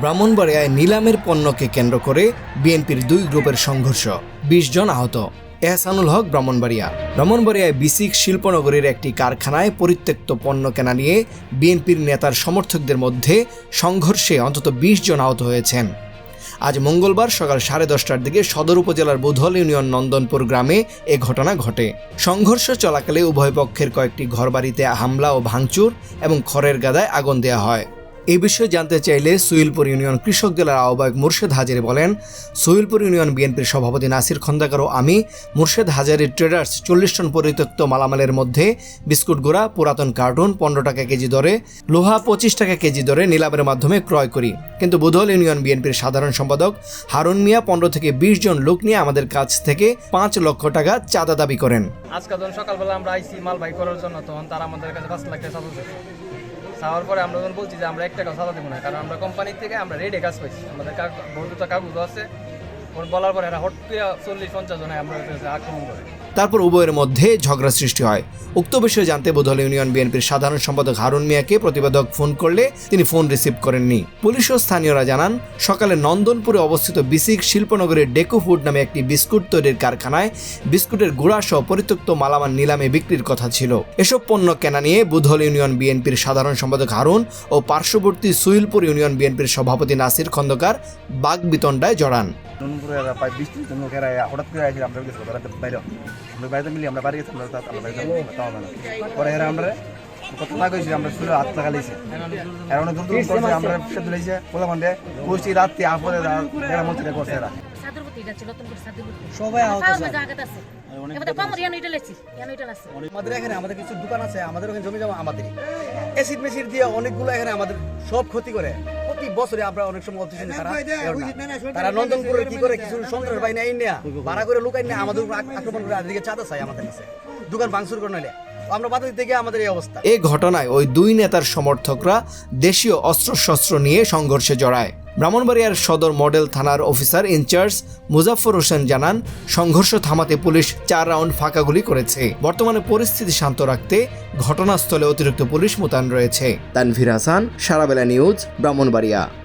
ব্রাহ্মণবাড়িয়ায় নিলামের পণ্যকে কেন্দ্র করে বিএনপির দুই গ্রুপের সংঘর্ষ, বিশ জন আহত। এহসানুল হক, ব্রাহ্মণবাড়িয়া। ব্রাহ্মণবাড়িয়ায় বিসিক শিল্পনগরীর একটি কারখানায় পরিত্যক্ত পণ্য কেনা নিয়ে বিএনপির নেতার সমর্থকদের মধ্যে সংঘর্ষে অন্তত বিশ জন আহত হয়েছেন। আজ মঙ্গলবার সকাল সাড়ে দশটার দিকে সদর উপজেলার বুধল ইউনিয়ন নন্দনপুর গ্রামে এ ঘটনা ঘটে। সংঘর্ষ চলাকালে উভয় পক্ষের কয়েকটি ঘরবাড়িতে হামলা ও ভাঙচুর এবং খড়ের গাদায় আগুন দেওয়া হয়। এই বিষয়ে জানতে চাইলে সুইলপুর ইউনিয়ন কৃষক জেলার আহ্বায়ক মুর্শেদ হাজারি বলেন, সুইলপুর ইউনিয়ন বিএনপির সভাপতি নাসির খন্দকার ও আমি, মুর্শেদ হাজারি ট্রেডার্স চল্লিশ টন পরিত্যক্ত মালামালের মধ্যে বিস্কুট গুঁড়া, পুরাতন কার্টুন, পনেরো টাকা কেজি দরে, লোহা পঁচিশ টাকা কেজি দরে নিলামের মাধ্যমে ক্রয় করি। কিন্তু বুধল ইউনিয়ন বিএনপির সাধারণ সম্পাদক হারুন মিয়া পনেরো থেকে বিশ জন লোক নিয়ে আমাদের কাছ থেকে পাঁচ লক্ষ টাকা চাঁদা দাবি করেন। আজকে সকালবেলা আমরা আইসি মাল বাই করার জন্য, তখন তারা আমাদের কাছে পাঁচ লাখ টাকা চাওয়ার পরে আমরা যখন বলছি যে আমরা একটা টাকা চালাতে দেবো না, কারণ আমরা কোম্পানির থেকে আমরা রেডে কাজ পাইছি আমাদের বন্ধুতা কাগজও আছে। ওর বলার পরে এরা হট করে চল্লিশ পঞ্চাশ জনে আমরা আক্রমণ করে। তারপর উভয়ের মধ্যে ঝগড়া সৃষ্টি হয়। উক্ত বিষয়ে জানতে বোধল ইউনিয়ন বিএনপির সাধারণ সম্পাদক হারুন মিয়াকে প্রতিবেদক ফোন করলে তিনি ফোন রিসিভ করেননি। পুলিশ ও স্থানীয়রা জানান, সকালে নন্দনপুরে অবস্থিত বিসিক শিল্পনগরের ডেকো ফুড নামে একটি বিস্কুট তৈরির কারখানায় বিস্কুটের গুঁড়া সহ পরিত্যক্ত মালামাল নিলামে বিক্রির কথা ছিল। এসব পণ্য কেনা নিয়ে বুধল ইউনিয়ন বিএনপির সাধারণ সম্পাদক হারুন ও পার্শ্ববর্তী সুইলপুর ইউনিয়ন বিএনপির সভাপতি নাসির খন্দকার বাগবিতণ্ডায় জড়ান। আমরা বাড়িতে মিলি আমরা বাড়ি গেছি আমরা আমরা বাড়িতে তাও না পরে এরা আমরা কত না কইছি আমরা শুনে হাত লাগাইছি এরা অনেক দূর দূর করছে আমরা রাত্রি আপরে এরা মন্ত্রী করছে এরা। সাদরপতি এটা ছিল নতুন করে সাদরপতি সবাই আহত আমাদের এখানে আমাদের কিছু দোকান আছে আমাদের ওখানে জমি জমা আমাদের এসিড মেসিড দিয়ে অনেকগুলো এখানে আমাদের সব ক্ষতি করে। প্রতি বছরে আমরা অনেক সময় বলতেছি তারা কি করে কিছু সন্ত্রাস বাহিনী আইন নেয়া ভাড়া করে লুকাই নেয় আমাদের উপর আক্রমণ করে আদিকে চাঁদা চাই আমাদের কাছে। দোকান ভাঙচুর করে নিলে। আমরা বাধা দিতে গিয়ে আমাদের এই অবস্থা। এ ঘটনায় ওই দুই নেতার সমর্থকরা দেশীয় অস্ত্রশস্ত্র নিয়ে সংঘর্ষে জড়ায়। ব্রাহ্মণবাড়িয়ার সদর মডেল থানার অফিসার ইনচার্জ মুজাফর হোসেন জানান, সংঘর্ষ থামাতে পুলিশ চার রাউন্ড ফাঁকা গুলি করেছে। বর্তমানে পরিস্থিতি শান্ত রাখতে ঘটনাস্থলে অতিরিক্ত পুলিশ মোতায়েন রয়েছে। তানভীর হাসান, সারাবেলা নিউজ, ব্রাহ্মণবাড়িয়া।